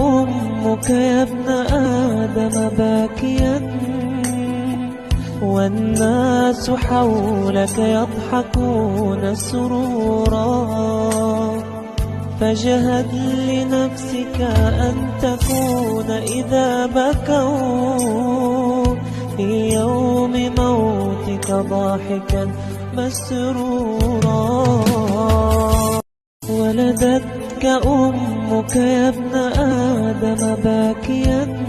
أمك يا ابن آدم باكيا والناس حولك يضحكون سرورا. فاجهد لنفسك أن تكون إذا بكوا. في يوم موتك ضاحكا مسرورا. ولدتك أمك يا ابن آدم باكيا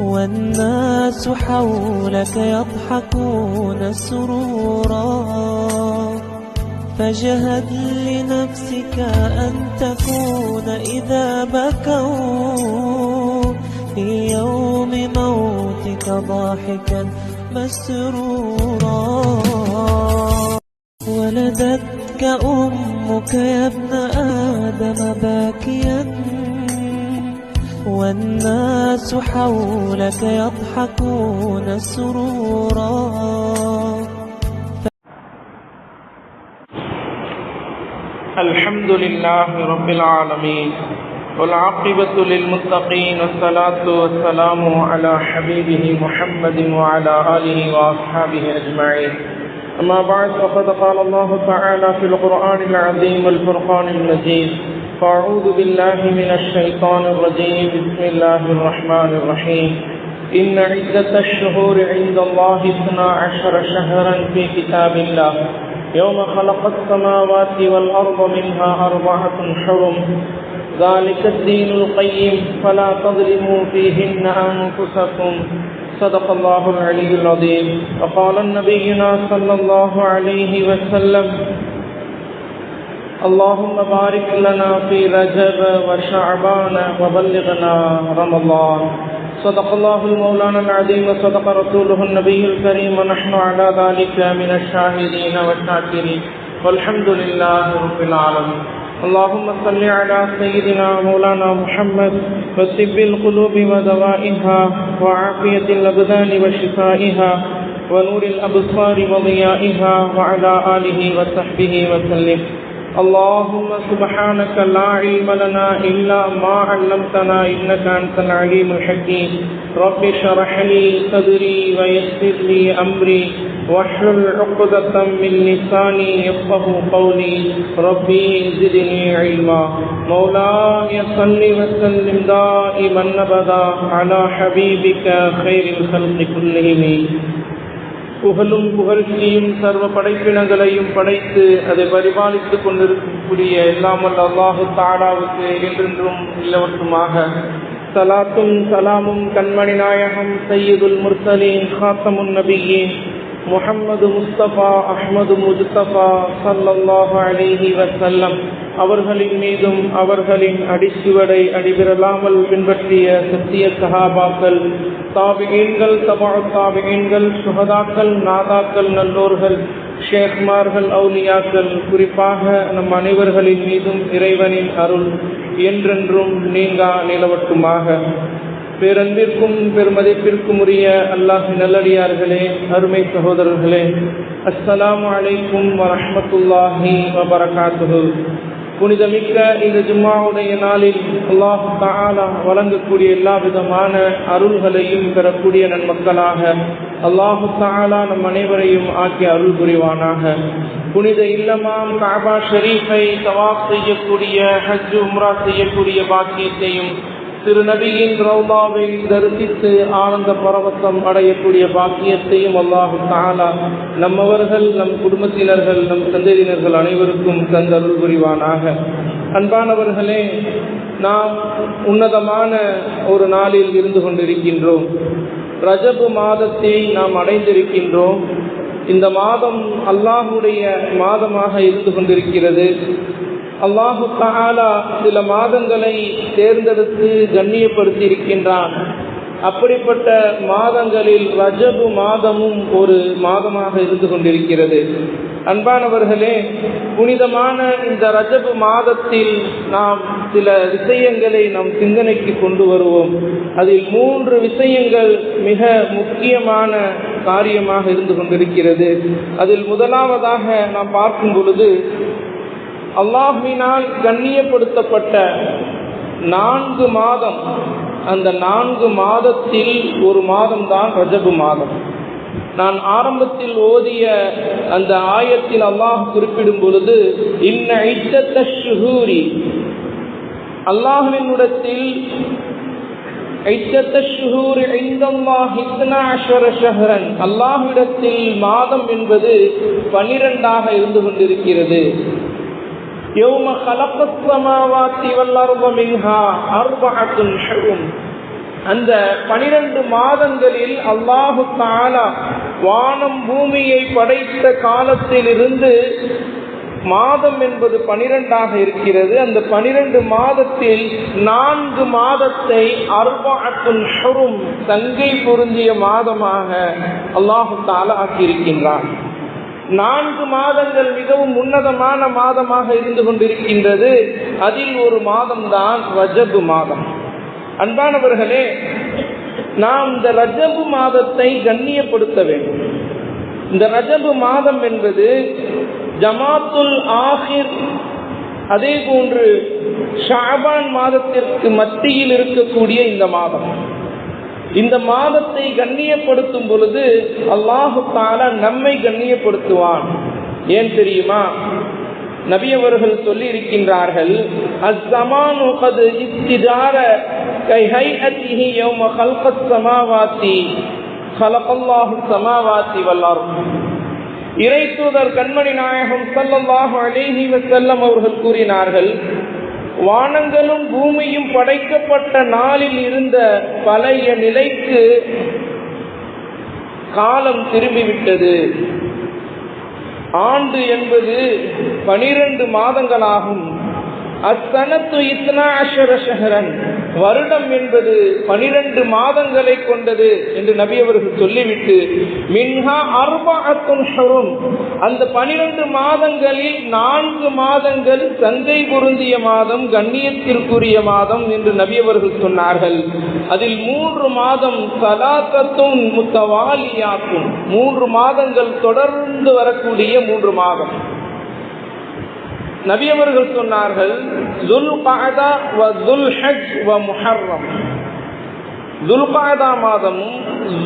والناس حولك يضحكون سرورا. فاجهد لنفسك أن تكون إذا بكوا. في يوم موتك ضاحكا مسرورا. ولدتك أمك يا ابن آدم باكيا. والناس حولك يضحكون سرورا. الحمد لله رب العالمين والعاقبة للمتقين والصلاة والسلام على حبيبه محمد وعلى آله وأصحابه أجمعين أما بعد فقد قال الله تعالى في القرآن العظيم والفرقان المجيد فأعوذ بالله من الشيطان الرجيم بسم الله الرحمن الرحيم إن عدة الشهور عند الله اثنا عشر شهرا في كتاب الله يوم خلق السماوات والأرض منها أربعة حرم۔ ذلك الدين القيم فلا تظلموا فيهن أنفسكم صدق الله العلي العظيم وقال نبينا صلى الله عليه وسلم اللهم بارك لنا في رجب وشعبان وبلغنا رمضان. صدق الله المولانا العظيم وصدق رسوله النبي الكريم. ونحن على ذلك من الشاهدين والشاكرين. والحمد لله رب العالمين. اللهم صل على سيدنا مولانا محمد وسب القلوب ودوائها وعافية الأبدان وشفائها ونور الأبصار وضيائها وعلى آله وصحبه وسلم. اللهم سبحانك لا علم لنا إلا ما علمتنا إنك أنت العليم الحكيم. رب اشرح لي صدري ويسر لي أمري. واحلل عقدة من لساني يفقه قولي. ربي زدني علما. مولاي صل وسلم دائما أبدا على حبيبك خير الخلق كلهم. புகழும் புகழ்ச்சியும் சர்வ படைப்பினங்களையும் படைத்து அதை பரிபாலித்துக் கொண்டிருக்கக்கூடிய எல்லாமல் அல்லாஹு தாடாவுக்கு என்றென்றும் இல்லவற்றுமாக சலாத்தும் சலாமும் கண்மணி நாயகம் சையதுல் முர்சலீன் காத்தமுன் நபியின் முஹம்மது முஸ்தபா அஹ்மது முஜ்தபா சல்லல்லாஹு அலேஹி வசல்லம் அவர்களின் மீதும் அவர்களின் அடிச்சுவடை அடிபிரலாமல் பின்பற்றிய சத்திய சஹாபாக்கள் தாபிகீன்கள் தபா தாபிகீன்கள் சுகதாக்கள் நாதாக்கள் நல்லோர்கள் ஷேக்மார்கள் அவுலியாக்கள் குறிப்பாக நம் அனைவர்களின் மீதும் இறைவனின் அருள் என்றென்றும் நீங்கா நிலவட்டுமாக. பேரன்பிற்கும் பெருமதிப்பிற்கும் உரிய அல்லாஹ் நல்லடியார்களே அருமை சகோதரர்களே அஸ்ஸலாமு அலைக்கும் வரமத்துல்லாஹி வபரகாத்து புனிதமிக்க இந்த ஜும்மாவுடைய நாளில் அல்லாஹு தாலா வழங்கக்கூடிய எல்லா விதமான அருள்களையும் பெறக்கூடிய நன்மக்களாக அல்லாஹு தாலா நம் அனைவரையும் ஆக்கி அருள் புரிவானாக. புனித இல்லமாம் காபா ஷரீஃபை தவாப் செய்யக்கூடிய ஹஜ் உம்ரா செய்யக்கூடிய பாக்கியத்தையும் திரு நபியின் ரவுதாவை தரிசித்து ஆனந்த பரவசம் அடையக்கூடிய பாக்கியத்தையும் அல்லாஹு தாலா நம்மவர்கள் நம் குடும்பத்தினர்கள் நம் சந்ததியினர்கள் அனைவருக்கும் தந்தருள் புரிவானாக. அன்பானவர்களே நாம் உன்னதமான ஒரு நாளில் இருந்து கொண்டிருக்கின்றோம். ரஜபு மாதத்தை நாம் அடைந்திருக்கின்றோம். இந்த மாதம் அல்லாஹுடைய மாதமாக இருந்து கொண்டிருக்கிறது. அல்லாஹு தாலா சில மாதங்களை தேர்ந்தெடுத்து கண்ணியப்படுத்தி இருக்கின்றான் அப்படிப்பட்ட மாதங்களில் ரஜபு மாதமும் ஒரு மாதமாக இருந்து கொண்டிருக்கிறது. அன்பானவர்களே புனிதமான இந்த ரஜபு மாதத்தில் நாம் சில விஷயங்களை நம் சிந்தனைக்கு கொண்டு வருவோம். அதில் மூன்று விஷயங்கள் மிக முக்கியமான காரியமாக இருந்து கொண்டிருக்கிறது. அதில் முதலாவதாக நாம் பார்க்கும் பொழுது அல்லாஹுவினால் கண்ணியப்படுத்தப்பட்ட நான்கு மாதம் அந்த நான்கு மாதத்தில் ஒரு மாதம் தான் ரஜபு மாதம். நான் ஆரம்பத்தில் ஓதிய அந்த ஆயத்தில் அல்லாஹ் குறிப்பிடும் பொழுது இன்னூரி ஷுஹூரி. அல்லாஹுவினுடத்தில் அல்லாஹ்விடத்தில் மாதம் என்பது பனிரெண்டாக இருந்து கொண்டிருக்கிறது. يوم خلق السماوات والأرض منها أربعة حرم அந்த பனிரெண்டு மாதங்களில் அல்லாஹு தாலா வானம் பூமியை படைத்த காலத்திலிருந்து மாதம் என்பது பனிரெண்டாக இருக்கிறது அந்த பனிரெண்டு மாதத்தில் நான்கு மாதத்தை அர்பாத்துன் ஷுரும் தங்கை பொருந்திய மாதமாக அல்லாஹு தாலா ஆக்கியிருக்கின்றான் நான்கு மாதங்கள் மிகவும் உன்னதமான மாதமாக இருந்து கொண்டிருக்கின்றது. அதில் ஒரு மாதம்தான் ரஜபு மாதம். அன்பானவர்களே நாம் இந்த ரஜபு மாதத்தை கண்ணியப்படுத்த வேண்டும். இந்த ரஜபு மாதம் என்பது ஜமாத்துல் ஆஹிர் அதே போன்று ஷாபான் மாதத்திற்கு மத்தியில் இருக்கக்கூடிய இந்த மாதம். இந்த மாதத்தை கண்ணியப்படுத்தும் பொழுது அல்லாஹு தாலா நம்மை கண்ணியப்படுத்துவான். ஏன் தெரியுமா? நபி அவர்கள் சொல்லி இருக்கின்றார்கள் அஸ்ஸமானு கது இஸ்திதார கை ஹைஅத்திஹி யௌம கல்கத் சமாவாத்தி கலகல்லாஹு சமாவாத்தி வல்லாரும் இறை கண்மணி நாயகம் சல்லல்லாஹு அலைஹி வஸல்லம் அவர்கள் கூறினார்கள் வானங்களும் பூமியும் படைக்கப்பட்ட நாளில் இருந்த பழைய நிலைக்கு காலம் திரும்பிவிட்டது. ஆண்டு என்பது பனிரெண்டு மாதங்களாகும். அத்தனத்து இத்னா அஷர ஷஹரன். வருடம் என்பது பனிரெண்டு மாதங்களை கொண்டது என்று நபி அவர்கள் சொல்லிவிட்டு மின்ஹா அர்பாத்துன் ஷரும் அந்த பனிரெண்டு மாதங்களில் நான்கு மாதங்கள் சந்தை பொருந்திய மாதம் கண்ணியத்திற்குரிய மாதம் என்று நபி அவர்கள் சொன்னார்கள். அதில் மூன்று மாதம் சலாத்தத்தும் முத்தவாலியாக்கும் மூன்று மாதங்கள் தொடர்ந்து வரக்கூடிய மூன்று மாதம். நபி அவர்கள் சொன்னார்கள் துல் காதா வ துல் ஹஜ் வ முஹர்ரம். துல்காதா மாதமும்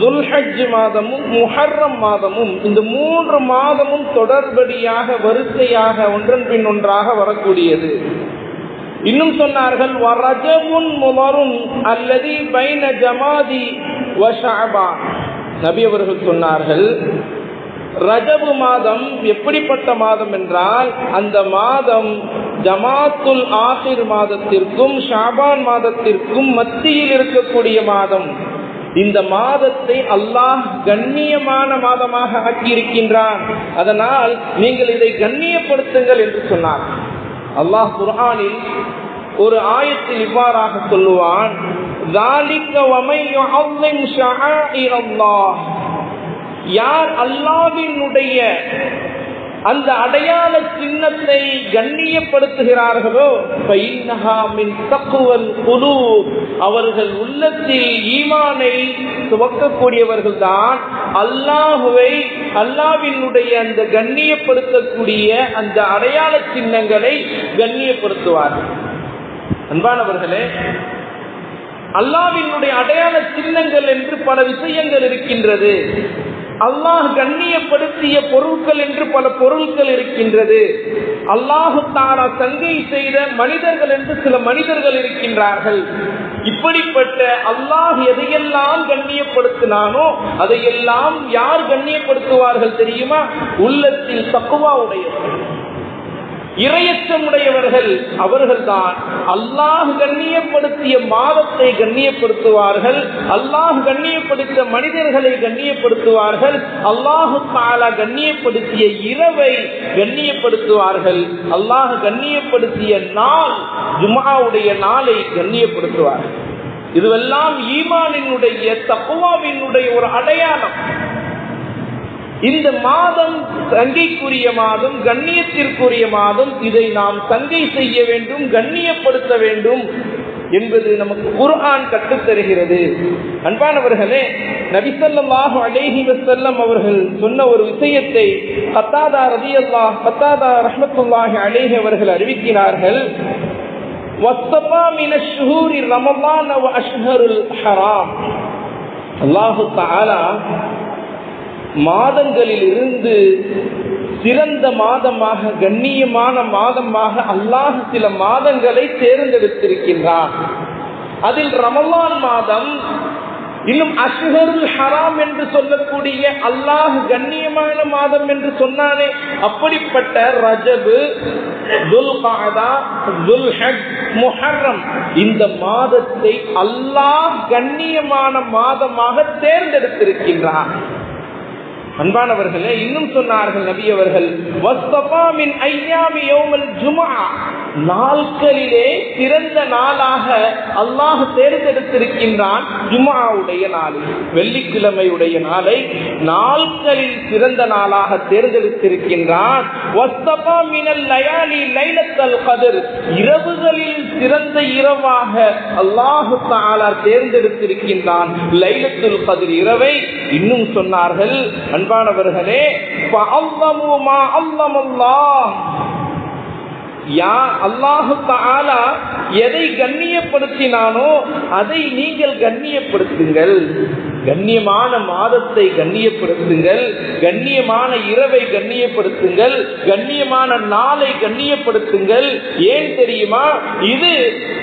துல்ஹஜ் மாதமும் முஹர்ரம் மாதமும் இந்த மூன்று மாதமும் தொடர்படியாக வரிசையாக ஒன்றன் பின் ஒன்றாக வரக்கூடியது. இன்னும் சொன்னார்கள் வரஜமுன் முமரும் அல்லது பைன ஜமாதி வ ஷஅபான். நபி அவர்கள் சொன்னார்கள் ரஜபு மாதம் எப்படிப்பட்ட மாதம் என்றால் அந்த மாதம் ஜமாத்துல் ஆசிர் மாதத்திற்கும் ஷாபான் மாதத்திற்கும் மத்தியில் இருக்கக்கூடிய மாதம் இந்த மாதத்தை அல்லாஹ் கண்ணியமான மாதமாக ஆக்கியிருக்கின்றான் அதனால் நீங்கள் இதை கண்ணியப்படுத்துங்கள் என்று சொன்னார் அல்லாஹ் குர்ஆனில் ஒரு ஆயத்தில் இவ்வாறாக சொல்லுவான் ذَلِكَ وَمَنْ يُعَظِّمْ شَعَائِرَ اللَّهِ யார் அல்லாவினுடைய அந்த அடையாள சின்னத்தை கண்ணியப்படுத்துகிறார்களோ குழு அவர்கள் உள்ளத்தில் ஈமானை துவக்கக்கூடியவர்கள் தான் அல்லாஹுவை அல்லாவினுடைய அந்த கண்ணியப்படுத்தக்கூடிய அந்த அடையாள சின்னங்களை கண்ணியப்படுத்துவார்கள். அன்பானவர்களே அல்லாவினுடைய அடையாள சின்னங்கள் என்று பல விஷயங்கள் இருக்கின்றது. அல்லாஹ் கண்ணியப்படுத்திய பொருட்கள் என்று பல பொருட்கள் இருக்கின்றது. அல்லாஹு தாரா தங்கை செய்த மனிதர்கள் என்று சில மனிதர்கள் இருக்கின்றார்கள். இப்படிப்பட்ட அல்லாஹ் எதையெல்லாம் கண்ணியப்படுத்தினானோ அதையெல்லாம் யார் கண்ணியப்படுத்துவார்கள் தெரியுமா? உள்ளத்தில் தக்குவா உடையவர்கள் இரையற்றமுடையவர்கள் அவர்கள்தான். அல்லாஹ் கண்ணியப்படுத்திய மாதத்தை கண்ணியப்படுத்துவார்கள். அல்லாஹ் கண்ணியப்படுத்த மனிதர்களை கண்ணியப்படுத்துவார்கள். அல்லாஹு தாலா கண்ணியப்படுத்திய இரவை கண்ணியப்படுத்துவார்கள். அல்லாஹ் கண்ணியப்படுத்திய நாள் ஜுமாவுடைய நாளை கண்ணியப்படுத்துவார்கள். இதுவெல்லாம் ஈமானினுடைய தப்புவாவினுடைய ஒரு அடையாளம். இந்த மாதம் தங்கைக்குரிய மாதம் கண்ணியத்திற்குரிய மாதம் இதை நாம் தங்கை செய்ய வேண்டும் கண்ணியப்படுத்த வேண்டும் என்பது நமக்கு குர்ஆன் கற்றுத்தருகிறது. அன்பானவர்களே நபிசல்லாஹு அலேஹி வசல்லம் அவர்கள் சொன்ன ஒரு விஷயத்தை பத்தாதா ரதி அல்லாஹ் பத்தாதா ரஹமத்துல்லாஹி அலேஹி அவர்கள் அறிவிக்கிறார்கள். ஷுஹூரி அல்லாஹு மாதங்களில் இருந்து சிறந்த மாதமாக கண்ணியமான மாதமாக அல்லாஹ் சில மாதங்களை தேர்ந்தெடுத்திருக்கின்றான். அதில் ரமலான் மாதம் இன்னும் அஷ்ஹருல் ஹராம் என்று சொல்லக்கூடிய அல்லாஹ் கண்ணியமான மாதம் என்று சொன்னானே. அப்படிப்பட்ட ரஜபு முஹர்ரம் இந்த மாதத்தை அல்லாஹ் கண்ணியமான மாதமாக தேர்ந்தெடுத்திருக்கின்றான். அன்பானவர்களே இன்னும் சொன்னார்கள் நபி நாள்களிலே நாட்களிலே சிறந்த நாளாக அல்லாஹ் தேர்ந்தெடுத்திருக்கின்றான் ஜுமாவுடைய நாள் வெள்ளிக்கிழமையுடைய நாளை நாட்களில் சிறந்த நாளாக தேர்ந்தெடுத்திருக்கின்றான். மினல் கதிர். இரவுகளில் சிறந்த இரவாக அல்லாஹு தாலா தேர்ந்தெடுத்திருக்கின்றான் லைலத்துல் கதிர் இரவை. இன்னும் சொன்னார்கள் அன்பானவர்களே யா அல்லாஹு தாலா எதை கண்ணியப்படுத்தினானோ அதை நீங்கள் கண்ணியப்படுத்துங்கள். கண்ணியமான மாதத்தை கண்ணியப்படுத்துங்கள். கண்ணியமான இரவை கண்ணியப்படுத்துங்கள். கண்ணியமான நாளை கண்ணியப்படுத்துங்கள். ஏன் தெரியுமா? இது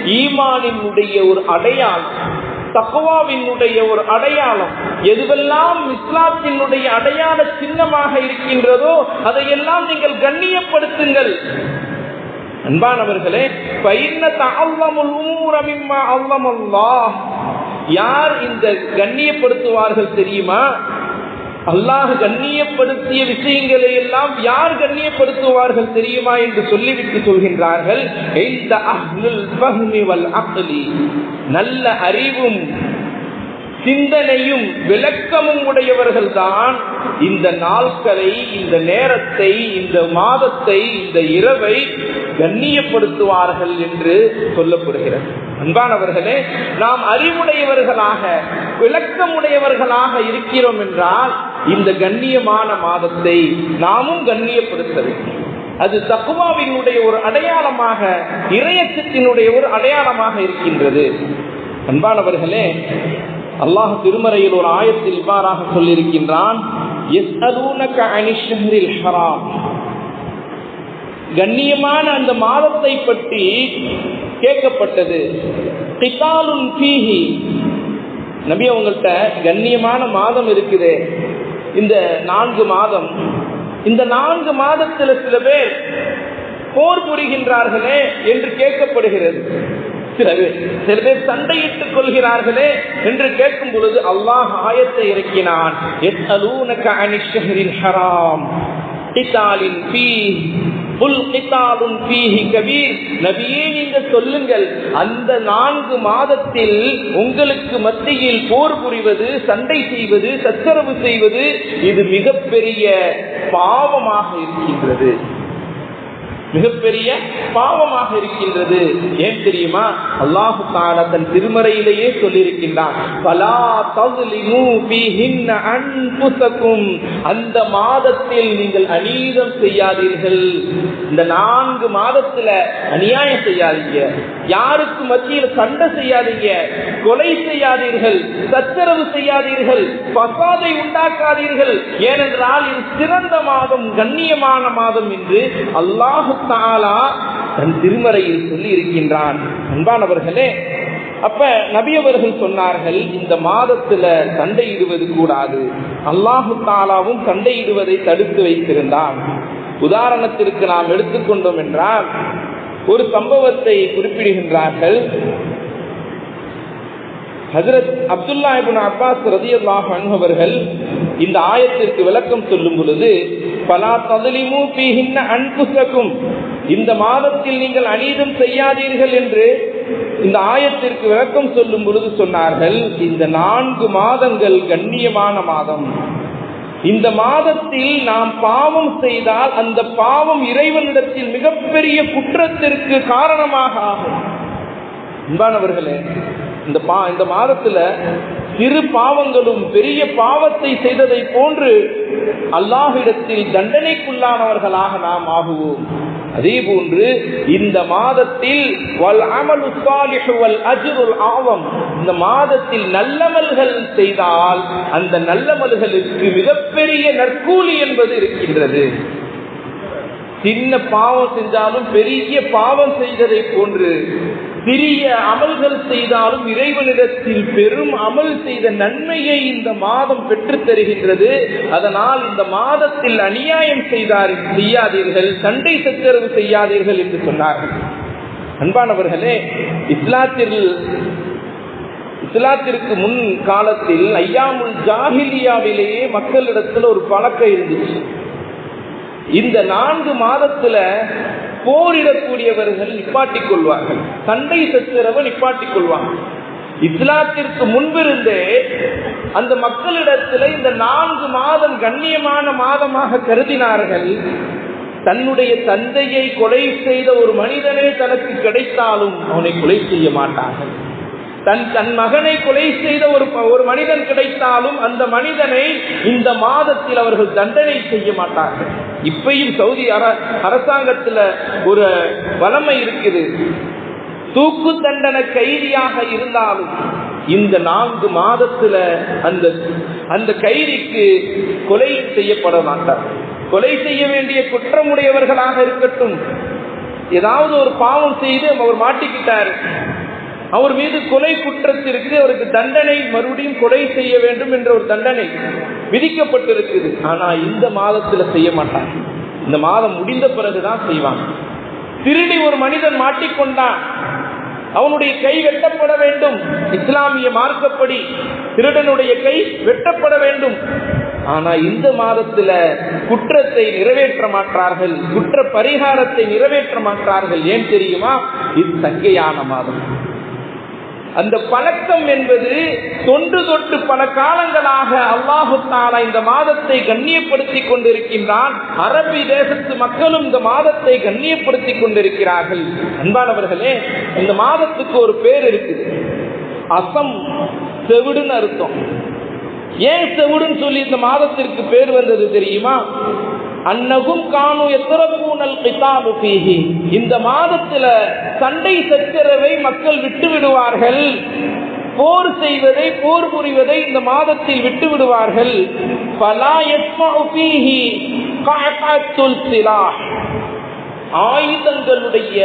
ஈமானினுடைய ஒரு அடையாளம். தகவாவினுடைய ஒரு அடையாளம். எதுவெல்லாம் இஸ்லாத்தினுடைய அடையாள சின்னமாக இருக்கின்றதோ அதையெல்லாம் நீங்கள் கண்ணியப்படுத்துங்கள். அன்பானவர்களே யார் இந்த கண்ணியப்படுத்துவார்கள் தெரியுமா? அல்லாஹ் கண்ணியப்படுத்திய விஷயங்களை எல்லாம் யார் கண்ணியப்படுத்துவார்கள் தெரியுமா என்று சொல்லிவிட்டு சொல்கின்றார்கள். நல்ல அறிவும் சிந்தனையும் விளக்கமும் உடையவர்கள் தான் இந்த நாட்களை இந்த நேரத்தை இந்த மாதத்தை இந்த இரவை கண்ணியப்படுத்துவார்கள் என்று சொல்லப்படுகிறது. அன்பானவர்களே நாம் அறிவுடையவர்களாக விளக்கமுடையவர்களாக இருக்கிறோம் என்றால் இந்த கண்ணியமான மாதத்தை நாமும் கண்ணியப்படுத்த வேண்டும். அது தக்குவாவினுடைய ஒரு அடையாளமாக இறையச்சத்தினுடைய ஒரு அடையாளமாக இருக்கின்றது. அன்பானவர்களே அல்லாஹ் திருமறையில் ஒரு ஆயத்தில் இவ்வாறாக சொல்லியிருக்கின்றான் கண்ணியமான அந்த மாதத்தை பற்றி கேட்கப்பட்டது. நபி அவங்கள்ட்ட கண்ணியமான மாதம் இருக்குது. இந்த நான்கு மாதம். இந்த நான்கு மாதத்தில் சில பேர் போர் புரிகின்றார்களே என்று கேட்கப்படுகிறது. சில பேர் சில பேர் சண்டையிட்டுக் கொள்கிறார்களே என்று கேட்கும் பொழுது அல்லாஹ் ஆயத்தை இறக்கினான். ஹராம். சொல்லுங்கள். அந்த நான்கு மாதத்தில் உங்களுக்கு மத்தியில் போர் புரிவது சண்டை செய்வது சச்சரவு செய்வது இது மிகப்பெரிய பாவமாக இருக்கின்றது. மிகப்பெரிய பாவமாக இருக்கின்றது. ஏன் தெரியுமா? அல்லாஹு தாலா தன் திருமறையிலேயே சொல்லியிருக்கின்றான். பலா அந்த மாதத்தில் நீங்கள் அநீதம் செய்யாதீர்கள். இந்த நான்கு மாதத்துல அநியாயம் செய்யாதீங்க. யாருக்கு மத்தியில் சண்டை செய்யாதீங்க. கொலை செய்யாதீர்கள். சச்சரவு செய்யாதீர்கள். பசாதை உண்டாக்காதீர்கள். ஏனென்றால் இது சிறந்த மாதம் கண்ணியமான மாதம் என்று அல்லாஹு தாலா தன் திருமறையில் சொல்லி இருக்கின்றான். அன்பானவர்களே அப்ப நபியவர்கள் சொன்னார்கள் இந்த மாதத்துல சண்டையிடுவது கூடாது. அல்லாஹு தாலாவும் சண்டையிடுவதை தடுத்து வைத்திருந்தான். உதாரணத்திற்கு நாம் எடுத்துக்கொண்டோம் என்றால் ஒரு சம்பவத்தை குறிப்பிடுகின்றார்கள். ஹசரத் அப்துல்லா இபின் அப்பாஸ் ரதியல்லாஹ் அவர்கள் இந்த ஆயத்திற்கு விளக்கம் சொல்லும் பொழுது பலா ததலிமு பீஹின்ன அன்புசக்கும். இந்த மாதத்தில் நீங்கள் அநீதம் செய்யாதீர்கள் என்று இந்த ஆயத்திற்கு விளக்கம் சொல்லும் பொழுது சொன்னார்கள் இந்த நான்கு மாதங்கள் கண்ணியமான மாதம். இந்த மாதத்தில் நாம் பாவம் செய்தால் அந்த பாவம் இறைவனிடத்தில் மிகப்பெரிய குற்றத்திற்கு காரணமாக ஆகும். அன்பானவர்களே இந்த பா இந்த மாதத்துல சிறு பாவங்களும் பெரிய பாவத்தை செய்ததை போன்று அல்லாஹிடத்தில் தண்டனைக்குள்ளானவர்களாக நாம் ஆகுவோம். அதே போன்று இந்த மாதத்தில் வல் வல் ஆவம் இந்த மாதத்தில் நல்லமல்கள் செய்தால் அந்த நல்லமல்களுக்கு மிகப்பெரிய நற்கூலி என்பது இருக்கின்றது. சின்ன பாவம் செஞ்சாலும் பெரிய பாவம் செய்ததை போன்று சிறிய அமல்கள் செய்தாலும் இறைவனிடத்தில் பெரும் அமல் செய்த நன்மையை இந்த மாதம் பெற்றுத் தருகின்றது. அதனால் இந்த மாதத்தில் அநியாயம் செய்தார் செய்யாதீர்கள் சண்டை சச்சரவு செய்யாதீர்கள் என்று சொன்னார்கள் அன்பானவர்களே இஸ்லாத்தில் இஸ்லாத்திற்கு முன் காலத்தில் ஐயாமுல் ஜாஹிலியாவிலேயே மக்களிடத்தில் ஒரு பழக்கம் இருந்துச்சு. இந்த நான்கு மாதத்துல போரிடக்கூடியவர்கள் நிப்பாட்டிக் கொள்வார்கள். சண்டை சச்சரவை நிப்பாட்டிக் கொள்வாங்க இஸ்லாத்திற்கு முன்பிருந்தே அந்த மக்களிடத்தில் இந்த நான்கு மாதம் கண்ணியமான மாதமாக கருதினார்கள். தன்னுடைய தந்தையை கொலை செய்த ஒரு மனிதனே தனக்கு கிடைத்தாலும் அவனை கொலை செய்ய மாட்டார்கள். தன் தன் மகனை கொலை செய்த ஒரு ஒரு மனிதன் கிடைத்தாலும் அந்த மனிதனை இந்த மாதத்தில் அவர்கள் தண்டனை செய்ய மாட்டார்கள். இப்பையும் சவுதி அர அரசாங்கத்தில் ஒரு வளமை இருக்குது. தூக்கு தண்டனை கைதியாக இருந்தாலும் இந்த நான்கு மாதத்துல அந்த அந்த கைதிக்கு கொலை செய்யப்பட மாட்டார். கொலை செய்ய வேண்டிய குற்றமுடையவர்களாக இருக்கட்டும். ஏதாவது ஒரு பாவம் செய்து அவர் மாட்டிக்கிட்டார். அவர் மீது கொலை குற்றத்திற்கு அவருக்கு தண்டனை மறுபடியும் கொலை செய்ய வேண்டும் என்ற ஒரு தண்டனை விதிக்கப்பட்டிருக்குது. ஆனா இந்த மாதத்துல செய்ய மாட்டாங்க. இந்த மாதம் முடிந்த பிறகுதான் செய்வாங்க. திருடி ஒரு மனிதன் மாட்டிக்கொண்டான். அவனுடைய கை வெட்டப்பட வேண்டும். இஸ்லாமிய மார்க்கப்படி திருடனுடைய கை வெட்டப்பட வேண்டும். ஆனா இந்த மாதத்துல குற்றத்தை நிறைவேற்ற மாட்டார்கள். குற்ற பரிகாரத்தை நிறைவேற்ற மாட்டார்கள். ஏன் தெரியுமா? இது சங்கையான மாதம். அந்த பழக்கம் என்பது தொன்று தொட்டு பல காலங்களாக அல்லாஹு தாலா இந்த மாதத்தை கண்ணியப்படுத்தி கொண்டிருக்கின்றான். அரபி தேசத்து மக்களும் இந்த மாதத்தை கண்ணியப்படுத்தி கொண்டிருக்கிறார்கள். அன்பானவர்களே இந்த மாதத்துக்கு ஒரு பேர் இருக்குது அசம் செவிடுன்னு அர்த்தம். ஏன் செவிடுன்னு சொல்லி இந்த மாதத்திற்கு பேர் வந்தது தெரியுமா? அன்னகும் காணு எத்திரப்பூனல் கிதாபு பீஹி இந்த மாதத்துல சண்டை சச்சரவை மக்கள் விட்டு விடுவார்கள் போர் செய்வதை போர் புரிவதை இந்த மாதத்தில் விட்டு விடுவார்கள் பலா யஸ்மஉ பீஹி ஆயுதங்களுடைய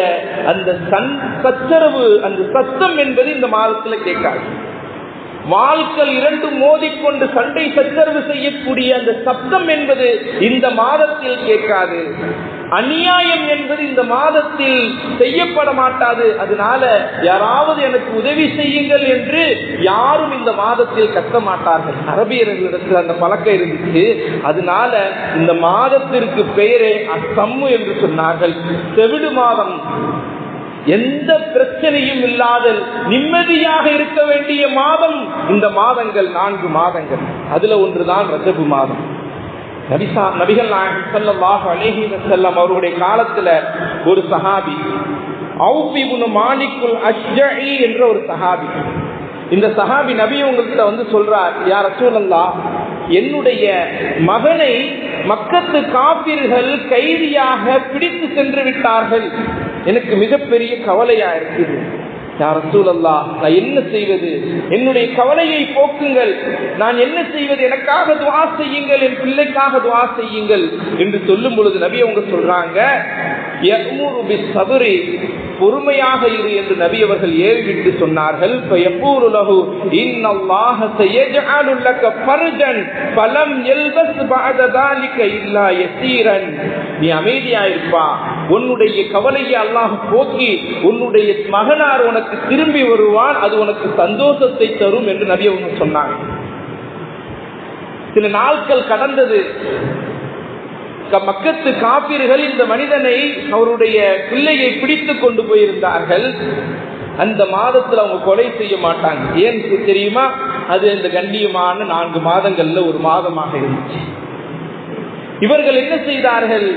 அந்த சன் சச்சரவு அந்த சத்தம் என்பது இந்த மாதத்துல கேட்காது. வாள்கள் இரண்டு மோதிக்கொண்டு சண்டை சச்சரவு செய்யக்கூடிய அந்த சப்தம் என்பது இந்த மாதத்தில் கேட்காது. அநியாயம் என்பது இந்த மாதத்தில் செய்யப்பட மாட்டாது. அதனால யாராவது எனக்கு உதவி செய்யுங்கள் என்று யாரும் இந்த மாதத்தில் கத்த மாட்டார்கள். அரபியர்களிடத்தில் அந்த பழக்கம் இருந்துச்சு. அதனால இந்த மாதத்திற்கு பெயரே அசம்மு என்று சொன்னார்கள். செவிடு மாதம் எந்த பிரச்சனையும் இல்லாத நிம்மதியாக இருக்க வேண்டிய மாதம். இந்த மாதங்கள் நான்கு மாதங்கள். அதுல ஒன்றுதான் ரஜபு மாதம். நபிசா நபிகள் நாயகம் ஸல்லல்லாஹு அழகி செல்லம் அவருடைய காலத்துல ஒரு சஹாபி ஔபிபுனு மாலிக்குல் அஷ்ஜஇ என்ற ஒரு சஹாபி. இந்த சஹாபி நபி உங்கள்கிட்ட வந்து சொல்றார் யார் ரசூலல்லா என்னுடைய மகனை மக்கத்து காப்பீர்கள் கைதியாக பிடித்து சென்று விட்டார்கள். எனக்கு மிகப்பெரிய கவலையா இருக்குது. யார் சூழல்லா நான் என்ன செய்வது? என்னுடைய கவலையை போக்குங்கள். நான் என்ன செய்வது? எனக்காக துவா செய்யுங்கள். என் பிள்ளைக்காக துவா செய்யுங்கள் என்று சொல்லும் பொழுது நபி அவங்க சொல்றாங்க பொறுமையாக இரு என்று நபி அவர்கள் ஏறிவிட்டு சொன்னார்கள். பலம் எல்பஸ் பாததாலிக்க இல்லா எசீரன் நீ அமைதியாயிருப்பா. உன்னுடைய கவலையை அல்லாஹ் போக்கி உன்னுடைய மகனார் உனக்கு திரும்பி வருவான் அது உனக்கு சந்தோஷத்தை தரும் என்று நபி அவங்க சொன்னாங்க. சில நாட்கள் கடந்தது. மக்கத்து காப்பீர்கள் இந்த மனிதனை அவருடைய பிள்ளையை பிடித்து கொண்டு போயிருந்தார்கள். அந்த மாதத்துல அவங்க கொலை செய்ய மாட்டாங்க. ஏன் தெரியுமா? அது இந்த கண்ணியமான நான்கு மாதங்கள்ல ஒரு மாதமாக இருந்துச்சு. இவர்கள் என்ன செய்தார்கள்?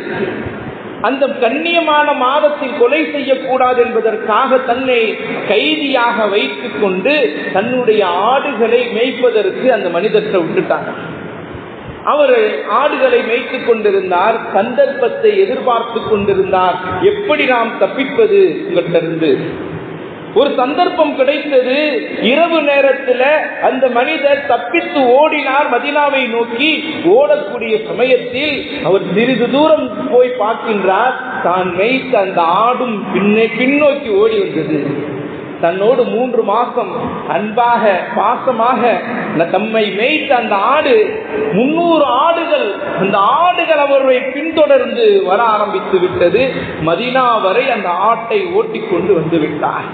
அந்த கண்ணியமான மாதத்தில் கொலை செய்யக்கூடாது என்பதற்காக தன்னை கைதியாக வைத்து கொண்டு தன்னுடைய ஆடுகளை மேய்ப்பதற்கு அந்த மனிதத்தை விட்டுட்டாங்க. அவர் ஆடுகளை மேய்த்துக் கொண்டிருந்தார் சந்தர்ப்பத்தை எதிர்பார்த்து கொண்டிருந்தார். எப்படி நாம் தப்பிப்பது? உங்களிடமிருந்து ஒரு சந்தர்ப்பம் கிடைத்தது. இரவு நேரத்தில் அந்த மனிதர் தப்பித்து ஓடினார் மதினாவை நோக்கி. ஓடக்கூடிய சமயத்தில் அவர் சிறிது தூரம் போய் பார்க்கின்றார். தான் மேய்த்த அந்த ஆடும் பின்னே பின்னோக்கி ஓடி வந்தது. தன்னோடு மூன்று மாசம் அன்பாக பாசமாக தம்மை மேய்த்த அந்த ஆடு முன்னூறு ஆடுகள் அந்த ஆடுகள் அவரை பின்தொடர்ந்து வர ஆரம்பித்து விட்டது. மதினா வரை அந்த ஆட்டை ஓட்டிக்கொண்டு வந்து விட்டார்.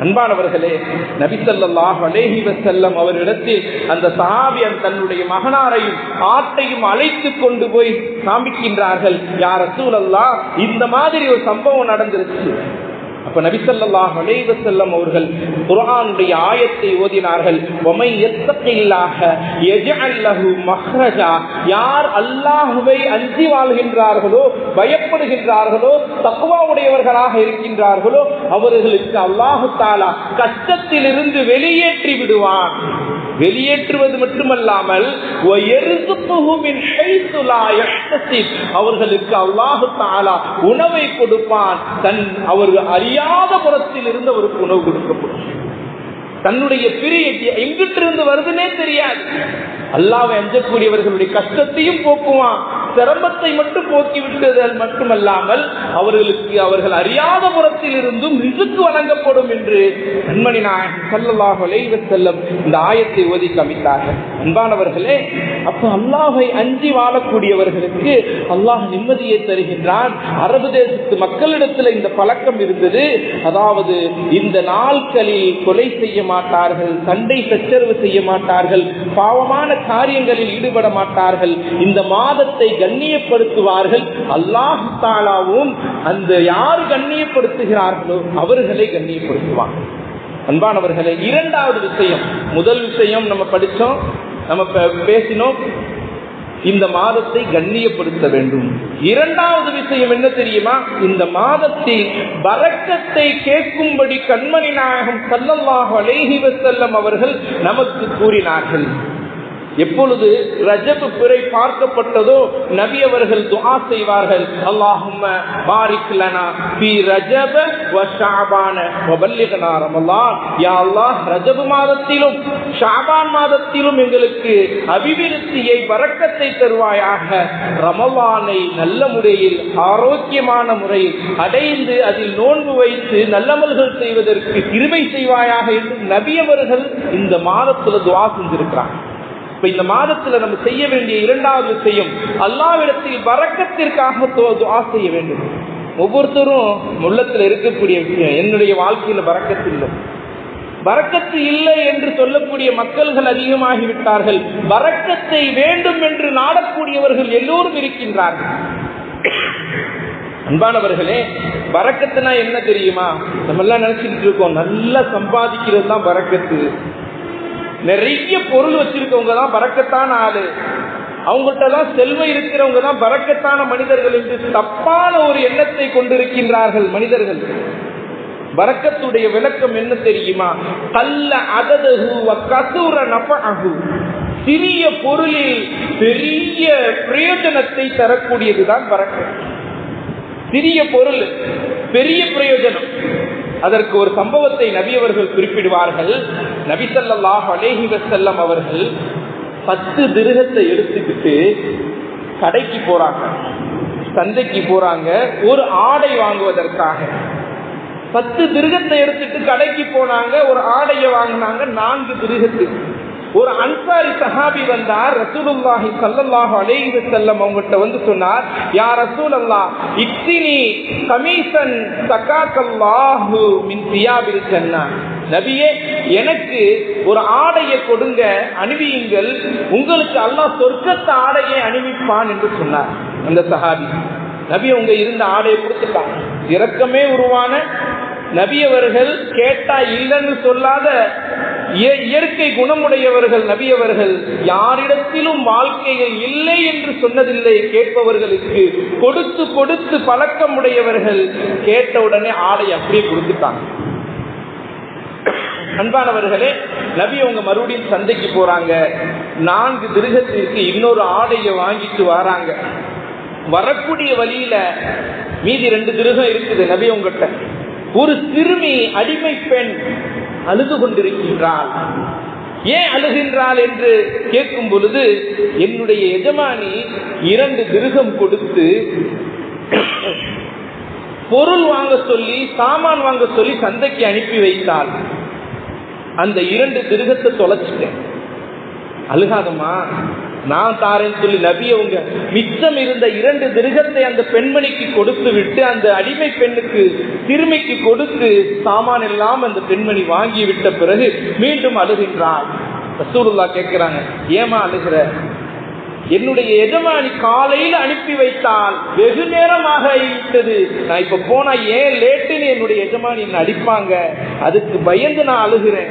அன்பானவர்களே நபிசல்லாஹ் அலேஹி வசல்லம் அவரிடத்தில் அந்த சஹாபியன் தன்னுடைய மகனாரையும் ஆட்டையும் அழைத்து கொண்டு போய் காமிக்கின்றார்கள் யார் சூழல்லா இந்த மாதிரி ஒரு சம்பவம் நடந்துருச்சு அப்ப நபிசல்லாஹ் அலைவ செல்லம் அவர்கள் குரானுடைய ஆயத்தை ஓதினார்கள். ஒமை எத்தகையில்லாக எஜஅல்லஹு மஹ்ரஜா யார் அல்லாஹுவை அஞ்சி வாழ்கின்றார்களோ பயப்படுகின்றார்களோ தக்குவாவுடையவர்களாக இருக்கின்றார்களோ அவர்களுக்கு அல்லாஹு தாலா கஷ்டத்திலிருந்து வெளியேற்றி விடுவான். வெளியேற்றுவது மட்டுமல்லாமல் அவர்களுக்கு அல்லாஹு தாலா உணவை கொடுப்பான். தன் அவர்கள் அறியாத புறத்தில் இருந்து அவருக்கு உணவு கொடுக்கப்படும். தன்னுடைய பிரிய எங்கிட்டிருந்து வருதுன்னே தெரியாது. அல்லாவை அஞ்சக்கூடியவர்களுடைய கஷ்டத்தையும் போக்குவான். சிரமத்தை மட்டும் போக்கிவிட்டதால் மட்டுமல்லாமல் அவர்களுக்கு அவர்கள் அறியாத புறத்தில் இருந்தும் ரிசுக்கு வழங்கப்படும் என்று கண்மணி நாயகன் சல்லல்லாஹ் செல்லம் இந்த ஆயத்தை ஓதி அமைத்தார்கள் அன்பானவர்களே அப்போ அல்லாஹை அஞ்சி வாழக்கூடியவர்களுக்கு அல்லாஹ் நிம்மதியை தருகின்றான். அரபு தேசத்து மக்களிடத்தில் இந்த பழக்கம் இருந்தது. அதாவது இந்த நாட்களில் கொலை செய்ய மாட்டார்கள் சண்டை சச்சரவு செய்ய மாட்டார்கள் பாவமான காரியங்களில் ஈடுபட மாட்டார்கள். இந்த மாதத்தை கண்ணியப்படுத்துவார்கள். அல்லாஹு தாலாவும் அந்த யார் கண்ணியப்படுத்துகிறார்களோ அவர்களை கண்ணியப்படுத்துவார்கள் அன்பானவர்களே இரண்டாவது விஷயம் முதல் விஷயம் நம்ம படித்தோம் நம்ம பேசினோம். இந்த மாதத்தை கண்ணியப்படுத்த வேண்டும். இரண்டாவது விஷயம் என்ன தெரியுமா? இந்த மாதத்தில் பறக்கத்தை கேட்கும்படி கண்மணி நாயகம் சல்லல்லாஹ் அலேஹி வசல்லம் அவர்கள் நமக்கு கூறினார்கள். எப்பொழுது ரஜபு பிறை பார்க்கப்பட்டதோ நபி அவர்கள் துஆ செய்வார்கள். அல்லாஹும்ம பாரிக் லனா பி ரஜப வ ஷஅபான வ ரமலான். யா அல்லாஹ் ரஜபு மாதத்திலும் ஷாபான் மாதத்திலும் எங்களுக்கு அபிவிருத்தியை வரக்கத்தை தருவாயாக. ரமலானை நல்ல முறையில் ஆரோக்கியமான முறையில் அடைந்து அதில் நோன்பு வைத்து நல்லமல்கள் செய்வதற்கு கிருபை செய்வாயாக என்று நபியவர்கள் இந்த மாதத்துல துவா செஞ்சிருக்கிறாங்க. இப்ப இந்த மாதத்துல நம்ம செய்ய வேண்டிய இரண்டாவது விஷயம் அல்லாவிடத்தில் வரக்கத்திற்காக துவா செய்ய வேண்டும். ஒவ்வொருத்தரும் உள்ளத்துல இருக்கக்கூடிய விஷயம் என்னுடைய வாழ்க்கையில வரக்கத்து இல்லை. வரக்கத்து இல்லை என்று சொல்லக்கூடிய மக்கள்கள் அதிகமாகிவிட்டார்கள். வரக்கத்தை வேண்டும் என்று நாடக்கூடியவர்கள் எல்லோரும் இருக்கின்றார்கள். அன்பானவர்களே வரக்கத்துனா என்ன தெரியுமா? நம்ம எல்லாம் நினைச்சிட்டு இருக்கோம் நல்லா சம்பாதிக்கிறது தான் வரக்கத்து. நிறைய பொருள் வச்சிருக்கவங்க தான் பறக்கத்தான ஆளு. அவங்கள்ட்ட தான் செல்வம் இருக்கிறவங்க தான் பறக்கத்தான மனிதர்கள் என்று தப்பான ஒரு எண்ணத்தை கொண்டிருக்கின்றார்கள் மனிதர்கள். பறக்கத்துடைய விளக்கம் என்ன தெரியுமா? கல்ல அததகு கசூர நபகு சிறிய பொருளில் பெரிய பிரயோஜனத்தை தரக்கூடியதுதான் பறக்கம் சிறிய பொருள் பெரிய பிரயோஜனம். அதற்கு ஒரு சம்பவத்தை நபி அவர்கள் குறிப்பிடுவார்கள். நபி சல்லாஹ் அலேஹி வசல்லம் அவர்கள் பத்து திருகத்தை எடுத்துக்கிட்டு கடைக்கு போறாங்க. சந்தைக்கு போறாங்க. ஒரு ஆடை வாங்குவதற்காக. பத்து திருகத்தை எடுத்துட்டு கடைக்கு போனாங்க. ஒரு ஆடையை வாங்கினாங்க. நான்கு திருகத்துக்கு. ஒரு அன்சாரி சஹாபி வந்தார் ரசூலுல்லாஹி சல்லல்லாஹு அலைஹி வஸல்லம் அவங்ககிட்ட வந்து சொன்னார் யா ரசூலல்லாஹ் இத்தினி கமீசன் சகாக்கல்லாஹு மின் தியாபில் ஜன்னா. நபியே எனக்கு ஒரு ஆடையை கொடுங்க அணிவியுங்கள். உங்களுக்கு அல்லாஹ் சொர்க்கத்த ஆடையை அணிவிப்பான் என்று சொன்னார். அந்த சஹாபி நபி அவங்க இருந்த ஆடையை கொடுத்துட்டாங்க இரக்கமே உருவான நபி அவர்கள் கேட்டா இல்லைன்னு சொல்லாத இயற்கை குணமுடையவர்கள் நபியவர்கள் யாரிடத்திலும் வாழ்க்கையில் இல்லை என்று சொன்னதில்லை கேட்பவர்களுக்கு கொடுத்து கொடுத்து பழக்கமுடையவர்கள் கேட்ட உடனே ஆடை அப்படியே கொடுத்துட்டாங்க. அன்பானவர்களே நபி அவங்க மறுபடியும் சந்தைக்கு போறாங்க. நான்கு திருகத்திற்கு இன்னொரு ஆடையை வாங்கிட்டு வராங்க. வரக்கூடிய வழியில மீதி ரெண்டு திருகம் இருக்குது நபி உங்ககிட்ட ஒரு சிறுமி அடிமை பெண் அழுது கொண்டிருக்கின்றாள் ஏன் அழுகின்றாள் என்று கேட்கும் பொழுது என்னுடைய எஜமானி இரண்டு திருகம் கொடுத்து பொருள் வாங்க சொல்லி சாமான் வாங்க சொல்லி சந்தைக்கு அனுப்பி வைத்தாள். அந்த இரண்டு திருகத்தை தொலைச்சிட்டேன். அழுகாதம்மா. நான் தாரேன்னு சொல்லி நபி அவங்க மிச்சம் இருந்த இரண்டு திருகத்தை அந்த பெண்மணிக்கு கொடுத்து விட்டு அந்த அடிமை பெண்ணுக்கு சிறுமிக்கு கொடுத்து சாமான் எல்லாம் அந்த பெண்மணி வாங்கி விட்ட பிறகு மீண்டும் அழுகின்றாள். ரசூருல்லா கேட்கிறாங்க ஏமா அழுகிற? என்னுடைய எஜமானி காலையில் அனுப்பி வைத்தால் வெகு நேரமாக ஆகிவிட்டது. நான் இப்ப போனா ஏன் லேட்டுன்னு என்னுடைய எஜமானி என்ன அடிப்பாங்க? அதுக்கு பயந்து நான் அழுகிறேன்.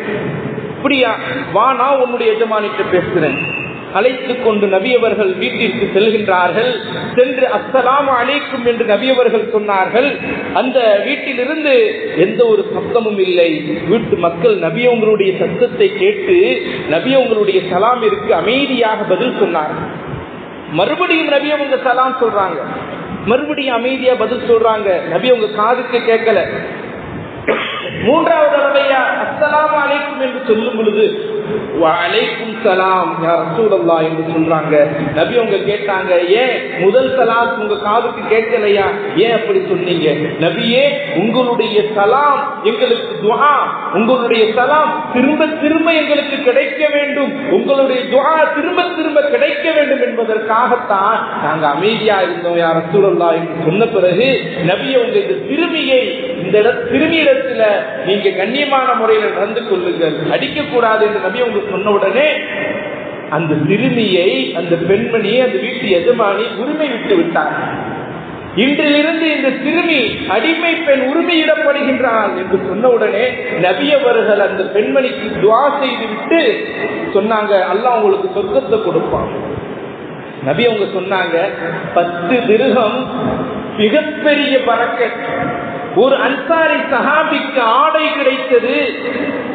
அப்படியா? வா நான் உன்னுடைய எஜமானிட்ட பேசுகிறேன் அழைத்து கொண்டு நபியவர்கள் வீட்டிற்கு செல்கின்றார்கள். சென்று அஸ்ஸலாம் அழைக்கும் என்று நபியவர்கள் சொன்னார்கள். அந்த வீட்டிலிருந்து எந்த ஒரு சத்தமும் இல்லை. வீட்டு மக்கள் நபியவங்களுடைய சத்தத்தை கேட்டு நபியவங்களுடைய சலாமிற்கு அமைதியாக பதில் சொன்னார்கள். மறுபடியும் நபி அவங்க சலாம் சொல்றாங்க. மறுபடியும் அமைதியா பதில் சொல்றாங்க. நபி அவங்க காதுக்கு கேட்கல. மூன்றாவது தடவையா அஸ்ஸலாம் அழைக்கும் என்று சொல்லும் பொழுது அலைக்கும் சலாம் ரசூலல்லா என்று சொல்றாங்க. நபி அவங்க கேட்டாங்க ஏன் முதல் சலாம் உங்க காதுக்கு கேட்கலையா? ஏன் அப்படி சொன்னீங்க? நபியே உங்களுடைய சலாம் எங்களுக்கு உங்களுடைய சலாம் திரும்ப திரும்ப எங்களுக்கு கிடைக்க வேண்டும். உங்களுடைய துஆ திரும்ப திரும்ப கிடைக்க வேண்டும் என்பதற்காகத்தான் நாங்க அமைதியா இருந்தோம் யார் ரசூலல்லா என்று சொன்ன பிறகு நபி அவங்க இந்த சிறுமியை இந்த இட நீங்க கண்ணியமான முறையில் நடந்து கொள்ளுங்கள். அடிக்கக்கூடாது என்று நபி அவங்க சொன்ன உடனே அந்த சிறுமியை அந்த பெண்மணியை அந்த வீட்டு எஜமானி உரிமை விட்டு விட்டார். இன்றிலிருந்து இந்த சிறுமி அடிமை பெண் உரிமையிடப்படுகின்றாள் என்று சொன்ன உடனே நபியவர்கள் அந்த பெண்மணிக்கு துவா செய்து விட்டு சொன்னாங்க அல்லாஹ் உங்களுக்கு சொர்க்கத்தை கொடுப்பான். நபி அவங்க சொன்னாங்க பத்து திருகம் மிகப்பெரிய பறக்க ஒரு அன்சாரி சஹாபிக்கு ஆடை கிடைத்தது.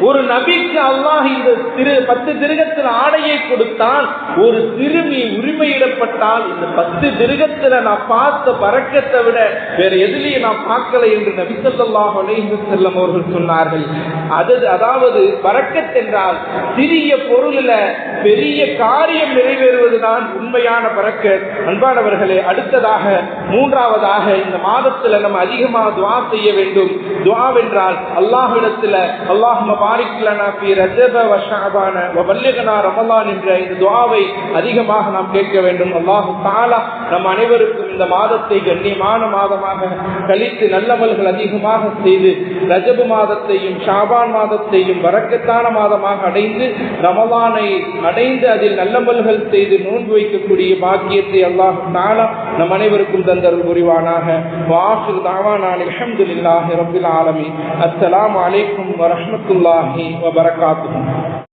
ஒரு நபிக்கு அல்லாஹ் இந்த திரு பத்து திருகத்தில் ஆடையை கொடுத்தான். ஒரு சிறுமி உரிமையிடப்பட்டால் இந்த பத்து திருகத்துல நான் பார்த்த பறக்கத்தை விட வேற எதுலையும் நான் பார்க்கல என்று நபி சொல்லாஹ் அலைஹி செல்லம் அவர்கள் சொன்னார்கள். அது அதாவது பறக்கத் என்றால் சிறிய பொருளில் பெரிய காரியம் நிறைவேறுவதுதான் உண்மையான பறக்க. அன்பானவர்களே அடுத்ததாக மூன்றாவதாக இந்த மாதத்துல நம்ம அதிகமாக துவா செய்ய வேண்டும். துவா வென்றால் அல்லாஹ்விடத்துல அல்லாஹ் பாரிக் ரஜப வ ஷஅபான ரமலான் என்ற இந்த துவாவை அதிகமாக நாம் கேட்க வேண்டும். அல்லாஹ் தாலா நம் அனைவருக்கும் இந்த மாதத்தை கண்ணியமான மாதமாக கழித்து நல்லவர்கள் அதிகமாக செய்து ரஜபு மாதத்தையும் ஷாபான் மாதத்தையும் வரக்கத்தான மாதமாக அடைந்து ரமலானை அடைந்து அதில் நல்லமல்கள் செய்து நோன்பு வைக்கக்கூடிய பாக்கியத்தை அல்லாஹ் நாளா நம் அனைவருக்கும் தந்தருள் புரிவானாக. வாசு தாவானான் அல்ஹம்துலில்லாஹி ரப்பில் ஆலமி அஸ்லாம் அலைக்கும் வரமத்துல்லாஹி வபரகாத்துஹு.